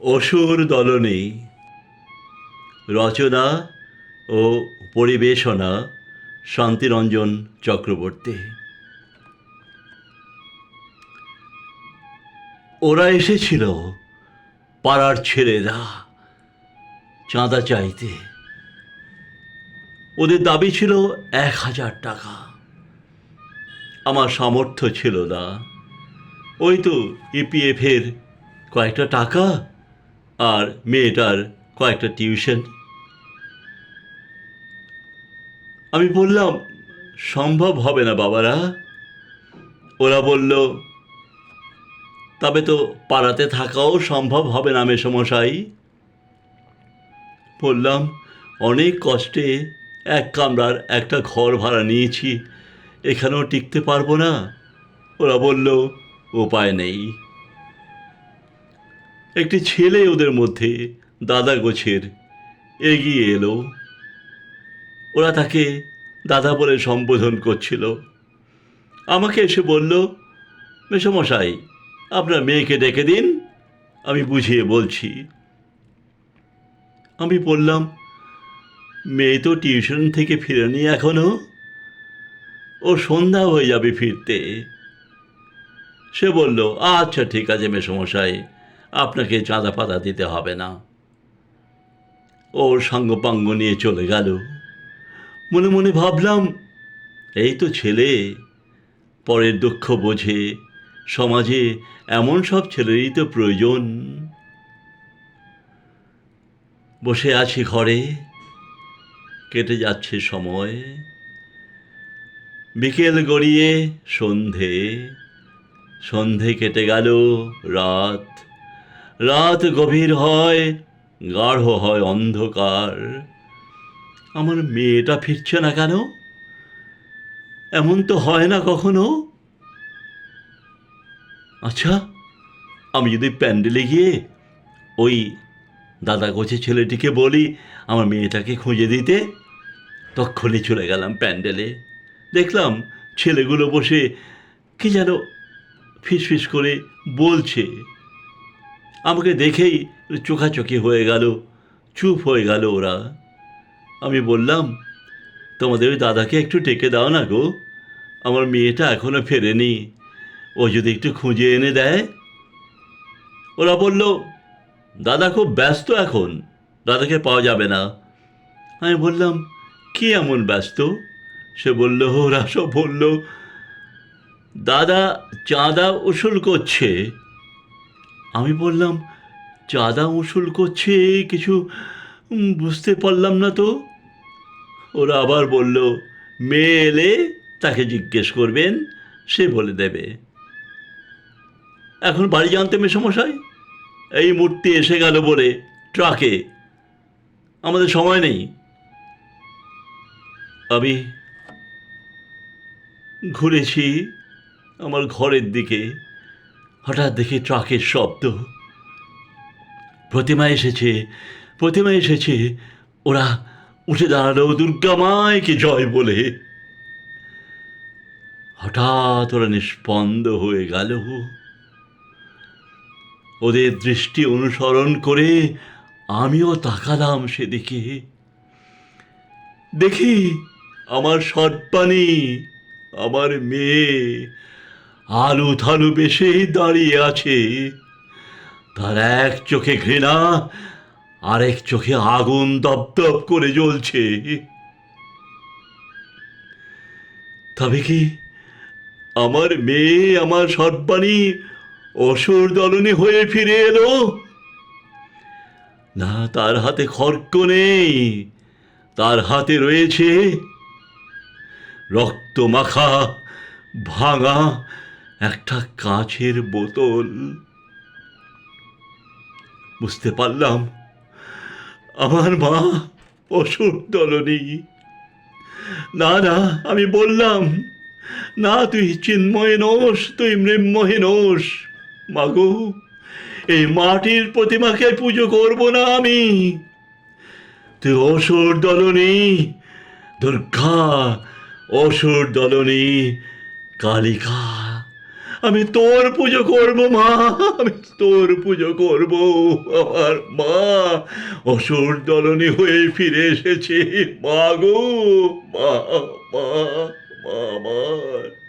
অসুর দলনে, রচনা ও পরিবেশনা শান্তিরঞ্জন চক্রবর্তী। ওরা এসেছিল পাড়ার ছেলেরা চাঁদা চাইতে। ওদের দাবি ছিল এক হাজার টাকা। আমার সামর্থ্য ছিল না। ওই তো ইপিএফের কয়েকটা টাকা আর মেয়েটার কয়েকটা টিউশন। আমি বললাম, সম্ভব হবে না বাবারা। ওরা বলল, তবে তো পাড়াতে থাকাও সম্ভব হবে না মেসমশাই। বললাম, অনেক কষ্টে এক কামরার একটা ঘর ভাড়া নিয়েছি, এখানেও টিকতে পারব না। ওরা বলল, উপায় নেই। একটি ছেলে ওদের মধ্যে, দাদা গোছের, এগিয়ে এলো। ওরা তাকে দাদা বলে সম্বোধন করছিল। আমাকে এসে বলল, মেসমশাই, আপনার মেয়েকে ডেকে দিন, আমি বুঝিয়ে বলছি। আমি বললাম, মেয়ে তো টিউশন থেকে ফিরেনি এখনও। ও সন্ধ্যা হয়ে যাবে ফিরতে। সে বলল আচ্ছা ঠিক আছে মেসমশাই। আপনাকে চাঁদা পাতা দিতে হবে না। ওর সাঙ্গপাঙ্গ নিয়ে চলে গেল। মনে মনে ভাবলাম, এই তো ছেলে। পরের দুঃখ বোঝে, সমাজে এমন সব ছেলেরই তো প্রয়োজন। বসে আছি ঘরে, কেটে যাচ্ছে সময়। বিকেল গড়িয়ে সন্ধে সন্ধে কেটে গেল রাত। রাত গভীর হয়, গাঢ় হয় অন্ধকার। আমার মেয়েটা ফিরছে না কেন? এমন তো হয় না কখনো? আচ্ছা আমি যদি প্যান্ডেলে গিয়ে ওই দাদা গোছে ছেলেটিকে বলি, আমার মেয়েটাকে খুঁজে দিতে, তক্ষণে চলে গেলাম প্যান্ডেলে। দেখলাম ছেলেগুলো বসে কি যেন ফিসফিস করে বলছে। আমাকে দেখেই চোখাচোখি হয়ে গেল, চুপ হয়ে গেল ওরা। আমি বললাম, তোমাদের ওই দাদাকে একটু ডেকে দাও না গো, আমার মেয়েটা এখনও ফেরেনি, ও যদি একটু খুঁজে এনে দেয়? ওরা বলল, দাদা খুব ব্যস্ত এখন, দাদাকে পাওয়া যাবে না। আমি বললাম, কি এমন ব্যস্ত? সে বলল, ওরা সব বলল, দাদা চাঁদা উসুল করছে। আমি বললাম, চাঁদা উসুল করছে কিছু বুঝতে পারলাম না তো? ওরা আবার বলল, মেয়ে এলে তাকে জিজ্ঞেস করবেন, সে বলে দেবে। এখন বাড়ি জানতে মেসমশাই এই মূর্তি এসে গেল বলে, ট্রাকে। আমাদের সময় নেই। আমি ঘুরেছি আমার ঘরের দিকে। হঠাৎ দেখি ট্রাকের শব্দ। প্রতিমা এসেছে প্রতিমা এসেছে। ওরা উঠে দাঁড়াল, দুর্গা মায়কে জয় বলে। হঠাৎ ওরা নিষ্পন্দ হয়ে গেল। ওদের দৃষ্টি অনুসরণ করে আমিও তাকালাম সেদিকে। দেখি, আমার সৎপানি আমার মেয়ে আলু থালু বেশে দাঁড়িয়ে আছে। তার এক চোখে ঘৃণা, আরেক চোখে আগুন দপদপ করে জ্বলছে। তবে কি আমার মেয়ে আমার সৎবাণী অসুর দলনে হয়ে ফিরে এলো? না, তার হাতে খর্ক নেই। তার হাতে রয়েছে রক্ত মাখা, ভাঙা একটা কাচের বোতল। বুঝতে পারলাম। আমার মা অসুর দলনী। না না, আমি বললাম, না, তুই চিন্ময় নোস তুই মৃন্ময় নোস মাগো, এই মাটির প্রতিমাকে পুজো করব না আমি। তুই অসুর দলনী, দুর্গা, অসুর দলনী, কালিকা। আমি তোর পুজো করব, মা। আমি তোর পুজো করব। আমার মা, অসুর দলনী হয়ে ফিরে এসেছে। মা গো, মা মা মা মা।